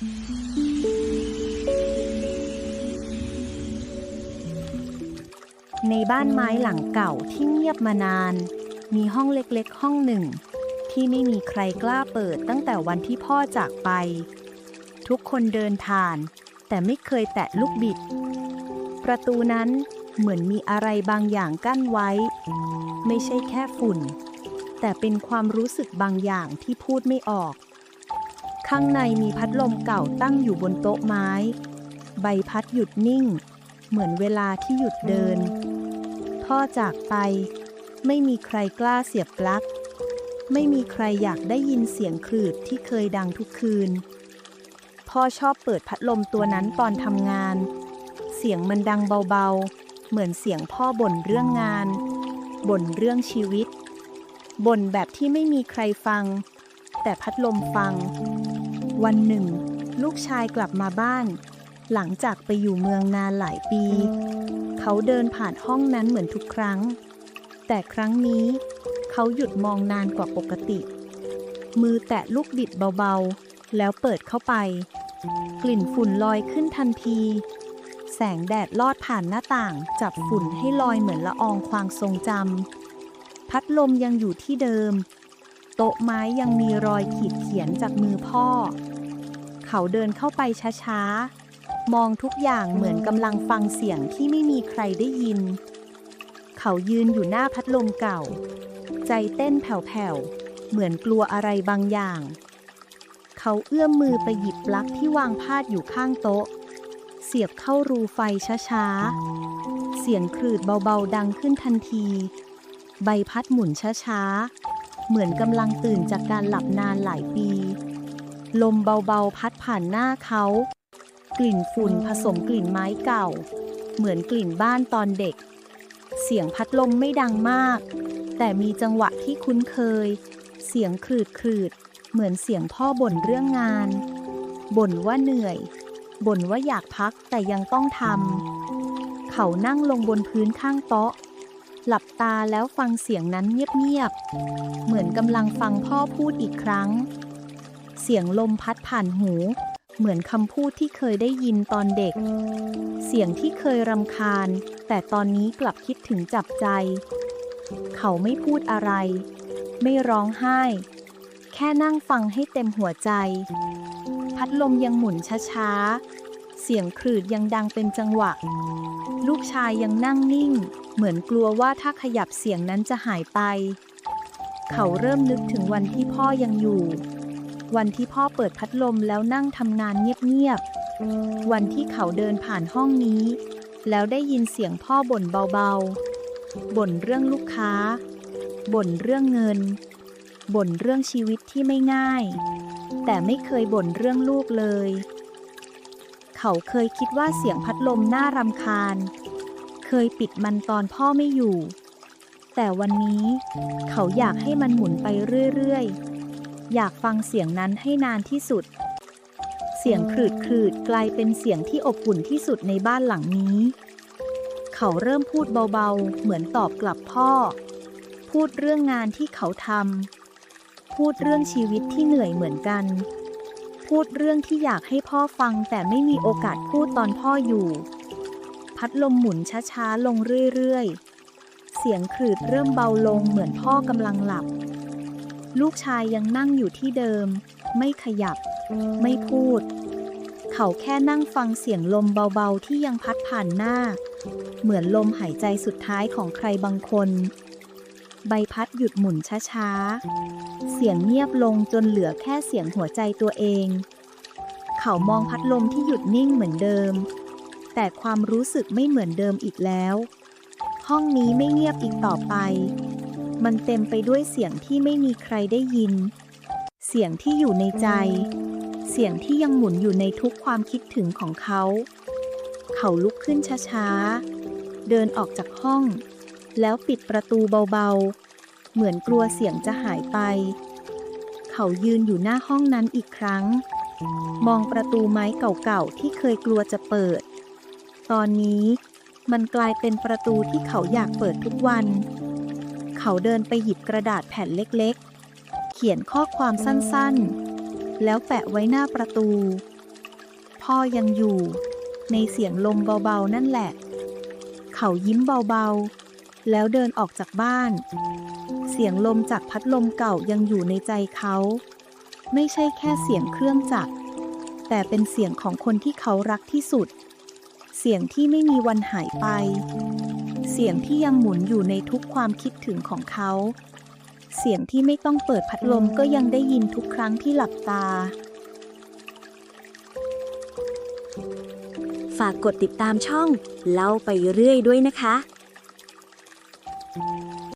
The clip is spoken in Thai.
ในบ้านไม้หลังเก่าที่เงียบมานาน มีห้องเล็กๆ ห้องหนึ่ง ที่ไม่มีใครกล้าเปิดตั้งแต่วันที่พ่อจากไป ทุกคนเดินผ่าน แต่ไม่เคยแตะลูกบิด ประตูนั้นเหมือนมีอะไรบางอย่างกั้นไว้ ไม่ใช่แค่ฝุ่น แต่เป็นความรู้สึกบางอย่างที่พูดไม่ออก ข้างในมีพัดลมเก่าตั้งอยู่บนโต๊ะไม้ ใบพัดหยุดนิ่ง เหมือนเวลาที่หยุดเดิน พ่อจากไป ไม่มีใครกล้าเสียบปลั๊ก ไม่มีใครอยากได้ยินเสียงคลืดที่เคยดังทุกคืน พ่อชอบเปิดพัดลมตัวนั้นตอนทำงาน เสียงมันดังเบาๆ เหมือนเสียงพ่อบ่นเรื่องงาน บ่นเรื่องชีวิตบ่นแบบที่ไม่มีใครฟัง แต่พัดลมฟัง วันหนึ่ง ลูกชายกลับมาบ้าน หลังจากไปอยู่เมืองนานหลายปี เขาเดินผ่านห้องนั้นเหมือนทุกครั้ง แต่ครั้งนี้ เขาหยุดมองนานกว่าปกติ มือแตะลูกบิดเบาๆ แล้วเปิดเข้าไป กลิ่นฝุ่นลอยขึ้นทันที แสงแดดลอดผ่านหน้าต่าง จับฝุ่นให้ลอยเหมือนละอองความทรงจำพัดลมยังอยู่ที่เดิมโต๊ะไม้ยังมีรอยขีดเขียนจากมือพ่อ เขาเดินเข้าไปช้าๆ มองทุกอย่างเหมือนกำลังฟังเสียงที่ไม่มีใครได้ยิน เขายืนอยู่หน้าพัดลมเก่า ใจเต้นแผ่วๆ เหมือนกลัวอะไรบางอย่าง เขาเอื้อมมือไปหยิบปลั๊กที่วางพาดอยู่ข้างโต๊ะ เสียบเข้ารูไฟช้าๆ เสียงคลืดเบาๆดังขึ้นทันที ใบพัดหมุนช้าๆ เหมือนกำลังตื่นจากการหลับนานหลายปี ลมเบาๆพัดผ่านหน้าเขา กลิ่นฝุ่นผสมกลิ่นไม้เก่า เหมือนกลิ่นบ้านตอนเด็ก เสียงพัดลมไม่ดังมาก แต่มีจังหวะที่คุ้นเคย เสียงคลืดคลืดๆเหมือนเสียงพ่อบ่นเรื่องงาน บ่นว่าเหนื่อย บ่นว่าอยากพักแต่ยังต้องทำ เขานั่งลงบนพื้นข้างโต๊ะ หลับตาแล้วฟังเสียงนั้นเงียบๆ เหมือนกำลังฟังพ่อพูดอีกครั้ง เสียงลมพัดผ่านหู เหมือนคำพูดที่เคยได้ยินตอนเด็ก เสียงที่เคยรำคาญ แต่ตอนนี้กลับคิดถึงจับใจ เขาไม่พูดอะไร ไม่ร้องไห้ แค่นั่งฟังให้เต็มหัวใจ พัดลมยังหมุนช้าๆ เสียงคลืดยังดังเป็นจังหวะ ลูกชายยังนั่งนิ่ง เหมือนกลัวว่าถ้าขยับเสียงนั้นจะหายไป เขาเริ่มนึกถึงวันที่พ่อยังอยู่ วันที่พ่อเปิดพัดลมแล้วนั่งทำงานเงียบๆ วันที่เขาเดินผ่านห้องนี้ แล้วได้ยินเสียงพ่อบ่นเบาๆ บ่นเรื่องลูกค้า บ่นเรื่องเงิน บ่นเรื่องชีวิตที่ไม่ง่าย แต่ไม่เคยบ่นเรื่องลูกเลย เขาเคยคิดว่าเสียงพัดลมน่ารำคาญ เคยปิดมันตอนพ่อไม่อยู่ แต่วันนี้ เขาอยากให้มันหมุนไปเรื่อยๆ อยากฟังเสียงนั้นให้นานที่สุด เสียงคลืดคลืดกลายเป็นเสียงที่อบอุ่นที่สุดในบ้านหลังนี้ เขาเริ่มพูดเบาๆ เหมือนตอบกลับพ่อ พูดเรื่องงานที่เขาทำ พูดเรื่องชีวิตที่เหนื่อยเหมือนกัน พูดเรื่องที่อยากให้พ่อฟังแต่ไม่มีโอกาสพูดตอนพ่ออยู่ พัดลมหมุนช้าๆ ลงเรื่อยๆ เสียงคลืดเริ่มเบาลงเหมือนพ่อกำลังหลับ ลูกชายยังนั่งอยู่ที่เดิม ไม่ขยับ ไม่พูด เขาแค่นั่งฟังเสียงลมเบาๆที่ยังพัดผ่านหน้า เหมือนลมหายใจสุดท้ายของใครบางคน ใบพัดหยุดหมุนช้าๆ เสียงเงียบลงจนเหลือแค่เสียงหัวใจตัวเอง เขามองพัดลมที่หยุดนิ่งเหมือนเดิม แต่ความรู้สึกไม่เหมือนเดิมอีกแล้ว ห้องนี้ไม่เงียบอีกต่อไป มันเต็มไปด้วยเสียงที่ไม่มีใครได้ยิน เสียงที่อยู่ในใจ เสียงที่ยังหมุนอยู่ในทุกความคิดถึงของเขา เขาลุกขึ้นช้าๆ เดินออกจากห้อง แล้วปิดประตูเบาๆ เหมือนกลัวเสียงจะหายไป เขายืนอยู่หน้าห้องนั้นอีกครั้ง มองประตูไม้เก่าๆ ที่เคยกลัวจะเปิด ตอนนี้มันกลายเป็นประตูที่เขาอยากเปิดทุกวัน เขาเดินไปหยิบกระดาษแผ่นเล็กๆ เขียนข้อความสั้นๆ แล้วแปะไว้หน้าประตู พ่อยังอยู่ ในเสียงลมเบาๆ นั่นแหละ เขายิ้มเบาๆ แล้วเดินออกจากบ้าน เสียงลมจากพัดลมเก่ายังอยู่ในใจเขา ไม่ใช่แค่เสียงเครื่องจักร แต่เป็นเสียงของคนที่เขารักที่สุด เสียงที่ไม่มีวันหายไป เสียงที่ยังหมุนอยู่ในทุกความคิดถึงของเขา เสียงที่ไม่ต้องเปิดพัดลมก็ยังได้ยินทุกครั้งที่หลับตา ฝากกดติดตามช่อง เล่าไปเรื่อยด้วยนะคะ